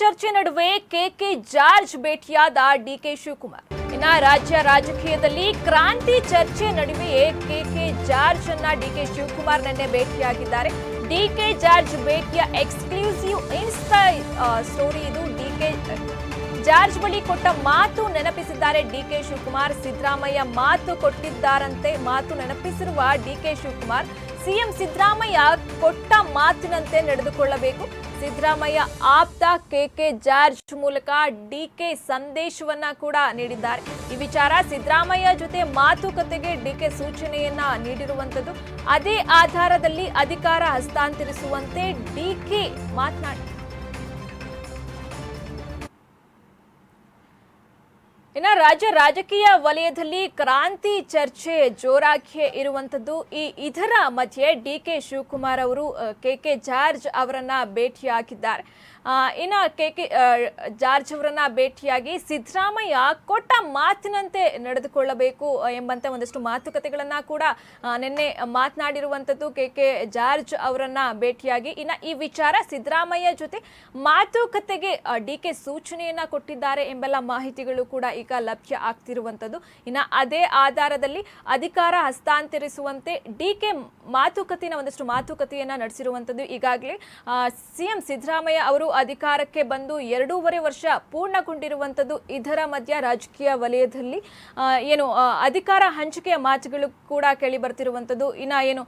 ಚರ್ಚೆ ನಡುವೆ K K George ಭೇಟಿಯಾದ ಡಿಕೆ ಶಿವಕುಮಾರ್. ಇನ್ನ ರಾಜ್ಯ ರಾಜಕೀಯದಲ್ಲಿ ಕ್ರಾಂತಿ ಚರ್ಚೆ ನಡುವೆಯೇ ಕೆಕೆ ಜಾರ್ಜ್ ಅನ್ನ ಡಿಕೆ ಶಿವಕುಮಾರ್ ನಿನ್ನೆ ಭೇಟಿಯಾಗಿದ್ದಾರೆ. ಡಿಕೆ ಜಾರ್ಜ್ ಭೇಟಿಯ ಎಕ್ಸ್ಕ್ಲೂಸಿವ್ ಇನ್ಸ್ಟಾ ಸ್ಟೋರಿ ಇದು. ಡಿಕೆ ಜಾರ್ಜ್ ಬಳಿ ಕೊಟ್ಟ ಮಾತು ನೆನಪಿಸಿದ್ದಾರೆ. ಡಿಕೆ ಶಿವಕುಮಾರ್ ಸಿದ್ದರಾಮಯ್ಯ ಮಾತು ಕೊಟ್ಟಿದ್ದಾರಂತೆ. ಮಾತು ನೆನಪಿಸಿರುವ D K Shivakumar, CM Siddaramaiah ಕೊಟ್ಟ ಮಾತಿನಂತೆ ನಡೆದುಕೊಳ್ಳಬೇಕು. ಸಿದ್ದರಾಮಯ್ಯ ಆಪ್ತ ಕೆಕೆ ಜಾರ್ಜ್ ಮೂಲಕ ಡಿಕೆ ಸಂದೇಶವನ್ನ ಕೂಡ ನೀಡಿದ್ದಾರೆ. ಈ ವಿಚಾರ ಸಿದ್ದರಾಮಯ್ಯ ಜೊತೆ ಮಾತುಕತೆಗೆ ಡಿಕೆ ಸೂಚನೆಯನ್ನ ನೀಡಿರುವಂತದ್ದು, ಅದೇ ಆಧಾರದಲ್ಲಿ ಅಧಿಕಾರ ಹಸ್ತಾಂತರಿಸುವಂತೆ ಡಿಕೆ ಮಾತನಾಡಿ ಇನ್ನ ರಾಜ್ಯ ರಾಜಕೀಯ ವಲಯದಲ್ಲಿ ಕ್ರಾಂತಿ ಚರ್ಚೆ ಜೋರಾಗಿಯೇ ಇರುವಂಥದ್ದು. ಈ ಇದರ ಮಧ್ಯೆ ಡಿ ಕೆ ಶಿವಕುಮಾರ್ ಅವರು ಕೆ ಕೆ ಜಾರ್ಜ್ ಅವರನ್ನ ಭೇಟಿಯಾಗಿದ್ದಾರೆ. ಇನ್ನ ಕೆ ಕೆ ಜಾರ್ಜ್ ಅವರನ್ನ ಭೇಟಿಯಾಗಿ ಸಿದ್ದರಾಮಯ್ಯ ಕೊಟ್ಟ ಮಾತಿನಂತೆ ನಡೆದುಕೊಳ್ಳಬೇಕು ಎಂಬಂತೆ ಒಂದಷ್ಟು ಮಾತುಕತೆಗಳನ್ನ ಕೂಡ ನಿನ್ನೆ ಮಾತನಾಡಿರುವಂತದ್ದು ಕೆ ಕೆ ಜಾರ್ಜ್ ಅವರನ್ನ ಭೇಟಿಯಾಗಿ. ಇನ್ನ ಈ ವಿಚಾರ ಸಿದ್ದರಾಮಯ್ಯ ಜೊತೆ ಮಾತುಕತೆಗೆ ಡಿ ಕೆ ಸೂಚನೆಯನ್ನ ಕೊಟ್ಟಿದ್ದಾರೆ ಎಂಬೆಲ್ಲ ಮಾಹಿತಿಗಳು ಕೂಡ ಈಗ ಲಭ್ಯ ಆಗ್ತಿರುವಂತದ್ದು. ಇನ್ನ ಅದೇ ಆಧಾರದಲ್ಲಿ ಅಧಿಕಾರ ಹಸ್ತಾಂತರಿಸುವಂತೆ ಡಿ ಕೆ ಮಾತುಕತೆಯ ಒಂದಷ್ಟು ಮಾತುಕತೆಯನ್ನ ನಡೆಸಿರುವಂತದ್ದು ಈಗಾಗಲೇ ಸಿಎಂ ಸಿದ್ದರಾಮಯ್ಯ ಅವರು ಅಧಿಕಾರಕ್ಕೆ ಬಂದು ಎರಡೂವರೆ ವರ್ಷ ಪೂರ್ಣಗೊಂಡಿರುವಂಥದ್ದು ಇದರ ಮಧ್ಯ ರಾಜಕೀಯ ವಲಯದಲ್ಲಿ ಏನು ಅಧಿಕಾರ ಹಂಚಿಕೆಯ ಮಾತುಗಳು ಕೂಡ ಕೇಳಿ ಬರ್ತಿರುವಂತದ್ದು ಇನ್ನ ಏನು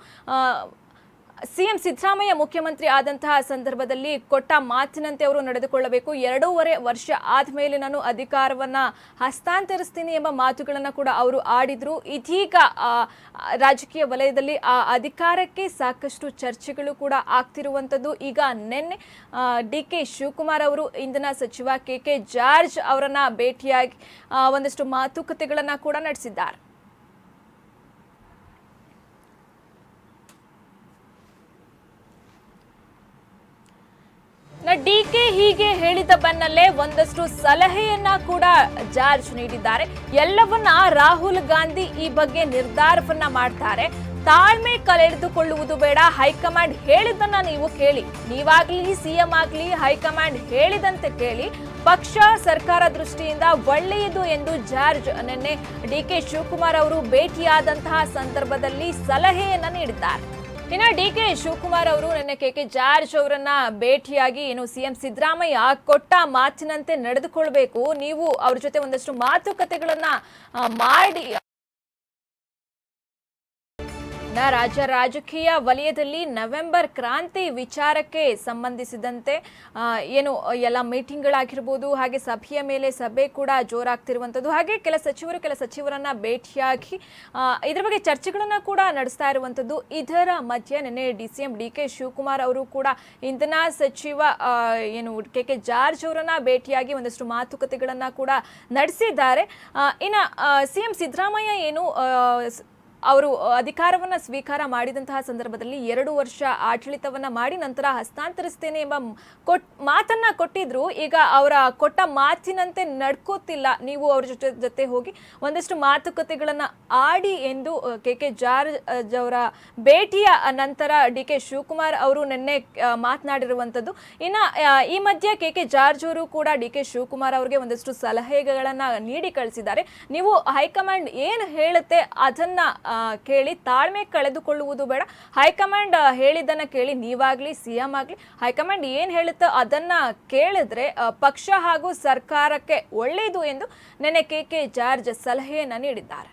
ಸಿಎಂ ಸಿದ್ದರಾಮಯ್ಯ ಮುಖ್ಯಮಂತ್ರಿ ಆದಂತಹ ಸಂದರ್ಭದಲ್ಲಿ ಕೊಟ್ಟ ಮಾತಿನಂತೆ ಅವರು ನಡೆದುಕೊಳ್ಳಬೇಕು. ಎರಡೂವರೆ ವರ್ಷ ಆದಮೇಲೆ ನಾನು ಅಧಿಕಾರವನ್ನ ಹಸ್ತಾಂತರಿಸ್ತೀನಿ ಎಂಬ ಮಾತುಗಳನ್ನು ಕೂಡ ಅವರು ಆಡಿದ್ರು. ಇದೀಗ ರಾಜಕೀಯ ವಲಯದಲ್ಲಿ ಆ ಅಧಿಕಾರಕ್ಕೆ ಸಾಕಷ್ಟು ಚರ್ಚೆಗಳು ಕೂಡ ಆಗ್ತಿರುವಂಥದ್ದು ಈಗ ನಿನ್ನೆ ಡಿ ಕೆ ಶಿವಕುಮಾರ್ ಅವರು, ಇಂಧನ ಸಚಿವ ಕೆ ಕೆ ಜಾರ್ಜ್ ಅವರನ್ನ ಭೇಟಿಯಾಗಿ ಒಂದಷ್ಟು ಮಾತುಕತೆಗಳನ್ನು ಕೂಡ ನಡೆಸಿದ್ದಾರೆ. ಡಿ ಕೆ ಹೀಗೆ ಹೇಳಿದ ಬೆನ್ನಲ್ಲೇ ಒಂದಷ್ಟು ಸಲಹೆಯನ್ನ ಕೂಡ ಜಾರ್ಜ್ ನೀಡಿದ್ದಾರೆ. ಎಲ್ಲವನ್ನ ರಾಹುಲ್ ಗಾಂಧಿ ಈ ಬಗ್ಗೆ ನಿರ್ಧಾರವನ್ನ ಮಾಡ್ತಾರೆ. ತಾಳ್ಮೆ ಕಳೆದುಕೊಳ್ಳುವುದು ಬೇಡ. ಹೈಕಮಾಂಡ್ ಹೇಳಿದ್ದನ್ನ ನೀವು ಕೇಳಿ. ನೀವಾಗ್ಲಿ, ಸಿಎಂ ಆಗ್ಲಿ, ಹೈಕಮಾಂಡ್ ಹೇಳಿದಂತೆ ಕೇಳಿ. ಪಕ್ಷ, ಸರ್ಕಾರ ದೃಷ್ಟಿಯಿಂದ ಒಳ್ಳೆಯದು ಎಂದು ಜಾರ್ಜ್ ನಿನ್ನೆ ಡಿ ಕೆ ಶಿವಕುಮಾರ್ ಅವರು ಭೇಟಿಯಾದಂತಹ ಸಂದರ್ಭದಲ್ಲಿ ಸಲಹೆಯನ್ನ ನೀಡಿದ್ದಾರೆ. ಇನ್ನು ಡಿ ಕೆ ಶಿವಕುಮಾರ್ ಅವರು ನಿನ್ನೆ ಕೆ ಕೆ ಜಾರ್ಜ್ ಅವರನ್ನ ಭೇಟಿಯಾಗಿ ಏನು ಸಿಎಂ ಸಿದ್ದರಾಮಯ್ಯ ಕೊಟ್ಟ ಮಾತಿನಂತೆ ನಡೆದುಕೊಳ್ಬೇಕು. ನೀವು ಅವ್ರ ಜೊತೆ ಒಂದಷ್ಟು ಮಾತುಕತೆಗಳನ್ನ ಮಾಡಿ ಇನ್ನ ರಾಜ್ಯ ರಾಜಕೀಯ ವಲಯದಲ್ಲಿ ನವೆಂಬರ್ ಕ್ರಾಂತಿ ವಿಚಾರಕ್ಕೆ ಸಂಬಂಧಿಸಿದಂತೆ ಏನು, ಎಲ್ಲ ಮೀಟಿಂಗ್ಗಳಾಗಿರ್ಬೋದು, ಹಾಗೆ ಸಭೆಯ ಮೇಲೆ ಸಭೆ ಕೂಡ ಜೋರಾಗ್ತಿರುವಂಥದ್ದು. ಹಾಗೆ ಕೆಲ ಸಚಿವರು, ಕೆಲ ಸಚಿವರನ್ನ ಭೇಟಿಯಾಗಿ ಇದರ ಬಗ್ಗೆ ಚರ್ಚೆಗಳನ್ನು ಕೂಡ ನಡೆಸ್ತಾ ಇರುವಂಥದ್ದು. ಇದರ ಮಧ್ಯೆ ನಿನ್ನೆ D C M D K Shivakumar ಅವರು ಕೂಡ ಇಂಧನ ಸಚಿವ ಏನು, ಕೆ ಕೆ ಜಾರ್ಜ್ ಅವರನ್ನ ಭೇಟಿಯಾಗಿ ಒಂದಷ್ಟು ಮಾತುಕತೆಗಳನ್ನು ಕೂಡ ನಡೆಸಿದ್ದಾರೆ. ಇನ್ನು ಇನ್ನ ಸಿ ಎಂ ಸಿದ್ದರಾಮಯ್ಯ ಏನು ಅವರು ಅಧಿಕಾರವನ್ನ ಸ್ವೀಕಾರ ಮಾಡಿದಂತಹ ಸಂದರ್ಭದಲ್ಲಿ ಎರಡು ವರ್ಷ ಆಡಳಿತವನ್ನ ಮಾಡಿ ನಂತರ ಹಸ್ತಾಂತರಿಸ್ತೇನೆ ಎಂಬ ಕೊಟ್ ಮಾತನ್ನ ಕೊಟ್ಟಿದ್ರು. ಈಗ ಅವರ ಕೊಟ್ಟ ಮಾತಿನಂತೆ ನಡ್ಕೋತಿಲ್ಲ. ನೀವು ಅವ್ರ ಜೊತೆ ಜೊತೆ ಹೋಗಿ ಒಂದಷ್ಟು ಮಾತುಕತೆಗಳನ್ನ ಆಡಿ ಎಂದು ಕೆ ಕೆ ಜಾರ್ಜ್ ಅವರ ಭೇಟಿಯ ನಂತರ ಡಿ ಕೆ ಶಿವಕುಮಾರ್ ಅವರು ನಿನ್ನೆ ಮಾತನಾಡಿರುವಂಥದ್ದು ಇನ್ನ ಈ ಮಧ್ಯೆ ಕೆ ಕೆ ಜಾರ್ಜ್ ಅವರು ಕೂಡ ಡಿ ಕೆ ಶಿವಕುಮಾರ್ ಅವರಿಗೆ ಒಂದಷ್ಟು ಸಲಹೆಗಳನ್ನ ನೀಡಿ ಕಳಿಸಿದ್ದಾರೆ. ನೀವು ಹೈಕಮಾಂಡ್ ಏನು ಹೇಳುತ್ತೆ ಅದನ್ನ ಕೇಳಿ ತಾಳ್ಮೆ ಕಳೆದುಕೊಳ್ಳುವುದು ಬೇಡ. ಹೈಕಮಾಂಡ್ ಹೇಳಿದ್ದನ್ನು ಕೇಳಿ ಕೇಳಿ ಸಿ ಎಂ ಆಗಲಿ, ಹೈಕಮಾಂಡ್ ಏನು ಹೇಳುತ್ತೋ ಅದನ್ನ ಕೇಳಿದ್ರೆ ಪಕ್ಷ ಹಾಗೂ ಸರ್ಕಾರಕ್ಕೆ ಒಳ್ಳೆಯದು ಎಂದು ನೆನೆ ಕೆ ಕೆ ಜಾರ್ಜ್ ಸಲಹೆಯನ್ನು ನೀಡಿದ್ದಾರೆ.